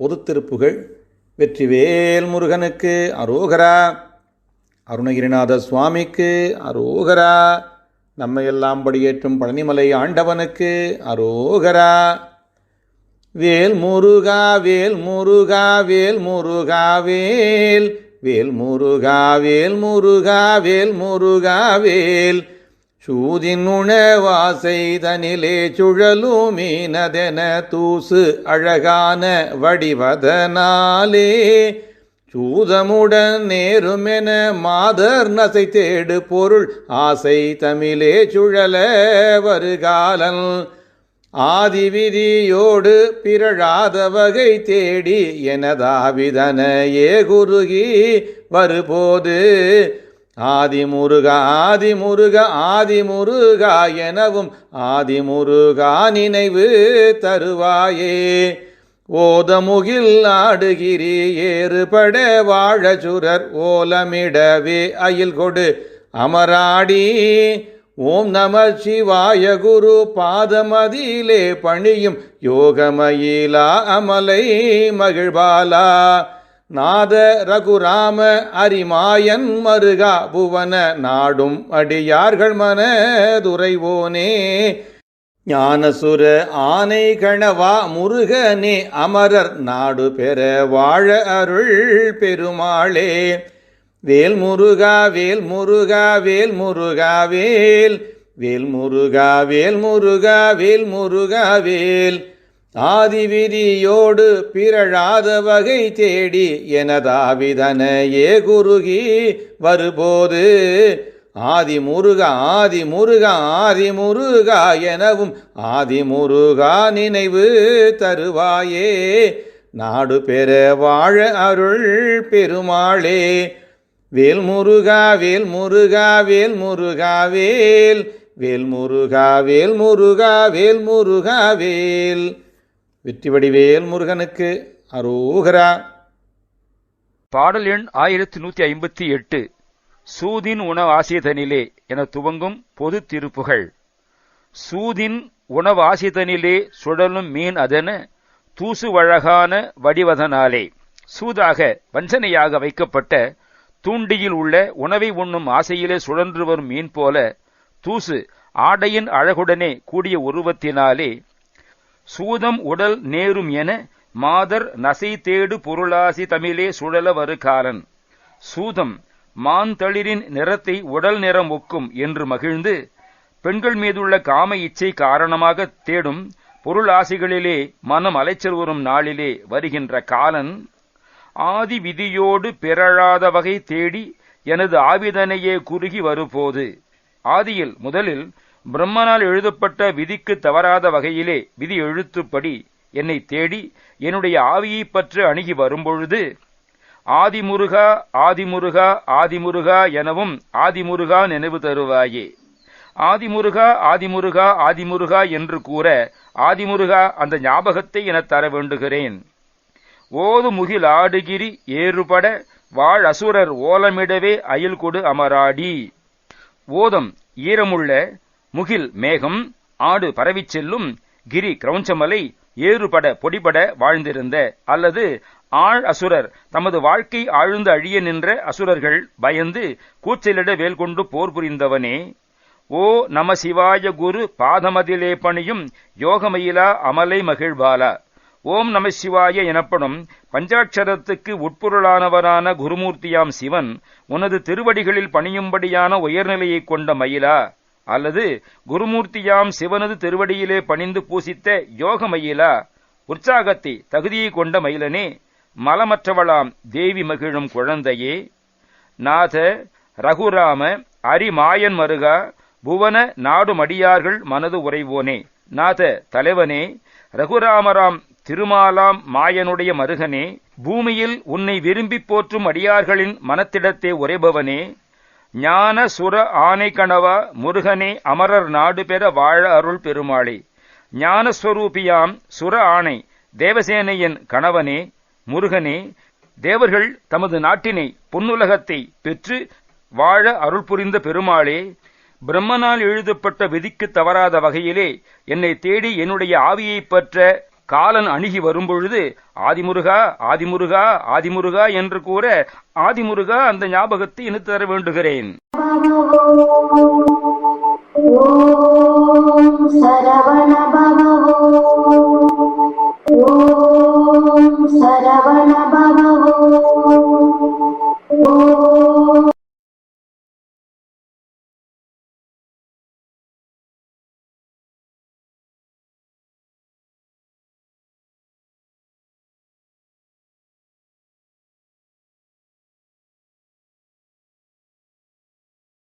பொதுத்திருப்புகள். வெற்றிவேல் முருகனுக்கு அரோகரா. அருணகிரிநாத சுவாமிக்கு அரோகரா. நம்மையெல்லாம் படியேற்றும் பழனிமலை ஆண்டவனுக்கு அரோகரா. வேல் முருகா வேல் முருகா வேல் முருகா வேல். வேல் முருகா வேல் முருகா வேல் முருகா வேல். சூதின் உணவாசை தனிலே சுழலும் மீனதென தூசு அழகான வடிவதனாலே. சூதமுடன் நேருமென மாதர் நசை தேடு பொருள் ஆசை தமிழே சுழல வருகாலன். ஆதிவிதியோடு பிறழாத வகை தேடி எனதாவிதன ஏ குருகி வருபோது. ஆதிமுருகா ஆதிமுருகா ஆதிமுருகா எனவும் ஆதிமுருகா நினைவு தருவாயே. ஓதமுகில் ஆடுகிரி ஏறுபட வாழச்சுரர் ஓலமிடவே அயில் கொடு. அமராடி ஓம் நம சிவாய குரு பாதமதியிலே பணியும் யோகமயிலா அமலை மகிழ்பாலா நாத ரகுராம அரிமாயன் மருகா புவன நாடும் அடியார்கள் மன துரைவோனே ஞானசுர ஆனை கணவா முருகனே அமரர் நாடு பெற வாழ அருள் பெருமாளே. வேல் முருகா வேல் முருகா வேல் முருகா வேல். வேல் முருகா வேல் முருகா வேல் முருகா வேல். ஆதிவிதியோடு பிறழாத வகை தேடி எனதாவிதனையே குருகி வருபோது ஆதி முருகா ஆதி முருகா ஆதி முருகா எனவும் ஆதி முருகா நினைவு தருவாயே நாடு பெற வாழ அருள் பெருமாளே வேல் முருகா வேல் முருகா வேல் முருகா வேல் வேல் முருகா வேல் முருகா வேல் முருகா வேல். வெற்றிவடிவேல் முருகனுக்கு அரோகரா. பாடல் எண் ஆயிரத்தி நூத்தி ஐம்பத்தி எட்டு. சூதின் உணவாசியதனிலே என துவங்கும் பொது திருப்புகள். சூதின் உணவாசியதனிலே சுழலும் மீன் அதென தூசு வழகான வடிவதனாலே சூதாக வஞ்சனையாக வைக்கப்பட்ட தூண்டியில் உள்ள உணவை உண்ணும் ஆசையிலே சுழன்று வரும் மீன் போல தூசு ஆடையின் அழகுடனே கூடிய உருவத்தினாலே சூதம் உடல் நேரும் என மாதர் நசை தேடு பொருளாசி தமிழே சுழல வரு காலன் சூதம் மாந்தளிரின் நிறத்தை உடல் நிறம் ஒக்கும் என்று மகிழ்ந்து பெண்கள் மீதுள்ள காம இச்சை காரணமாக தேடும் பொருளாசிகளிலே மனம் அலைச்சல் வரும் நாளிலே வருகின்ற காலன் ஆதி விதியோடு பிறழாத வகை தேடி எனது ஆவிதனையே குறுகி வருபோது. ஆதியில் முதலில் பிரம்மனால் எழுதப்பட்ட விதிக்கு தவறாத வகையிலே விதி எழுத்துப்படி என்னை தேடி என்னுடைய ஆவியைப் பற்று அணுகி வரும்பொழுது ஆதிமுருகா ஆதிமுருகா ஆதிமுருகா எனவும் ஆதிமுருகா நினைவு தருவாயே. ஆதிமுருகா ஆதிமுருகா ஆதிமுருகா என்று கூற ஆதிமுருகா அந்த ஞாபகத்தை எனத் தர வேண்டுகிறேன். ஓது முகில் ஆடுகிரி ஏறுபட வாழ் அசுரர் ஓலமிடவே அயில் கொடு அமராடி. ஓதம் ஈரமுள்ள முகில் மேகம் ஆடு பரவிச் செல்லும் கிரி கிரௌஞ்சமலை ஏறுபட பொடிபட வாழ்ந்திருந்த அல்லது ஆழ் அசுரர் தமது வாழ்க்கை ஆழ்ந்து அழிய நின்ற அசுரர்கள் பயந்து கூச்சலிட வேல் கொண்டு போர் புரிந்தவனே. ஓ நம சிவாய குரு பாதமதிலே பணியும் யோகமயிலா அமலை மகிழ்வாலா ஓம் நம சிவாய எனப்படும் பஞ்சாட்சரத்துக்கு உட்பொருளானவரான குருமூர்த்தியாம் சிவன் உனது திருவடிகளில் பணியும்படியான உயர்நிலையைக் கொண்ட மயிலா. அல்லது குருமூர்த்தியாம் சிவனது திருவடியிலே பணிந்து பூசித்த யோக மயிலா உற்சாகத்தை தகுதியை கொண்ட மயிலனே மலமற்றவளாம் தேவி மகிழும் குழந்தையே. நாத ரகுராம அரிமாயன் மருகா புவன நாடுமடியார்கள் மனது உறைவோனே. நாத தலைவனே ரகுராமராம் திருமாலாம் மாயனுடைய மருகனே பூமியில் உன்னை விரும்பி போற்றும் அடியார்களின் மனத்திடத்தே உரைபவனே ஞான சுர ஆனை கணவா முருகனே அமரர் நாடு பெற வாழ அருள் பெருமாளே. ஞானஸ்வரூபியாம் சுர ஆணை தேவசேனையின் கணவனே முருகனே தேவர்கள் தமது நாட்டினை பொன்னுலகத்தை பெற்று வாழ அருள் புரிந்த பெருமாளே பிரம்மனால் எழுதப்பட்ட விதிக்கு தவறாத வகையிலே என்னை தேடி என்னுடைய ஆவியைப் பற்ற காலன் அணுகி வரும்பொழுது ஆதிமுருகா ஆதிமுருகா ஆதிமுருகா என்று கூற ஆதிமுருகா அந்த ஞாபகத்தை எனக்கு தர வேண்டுகிறேன். ॐ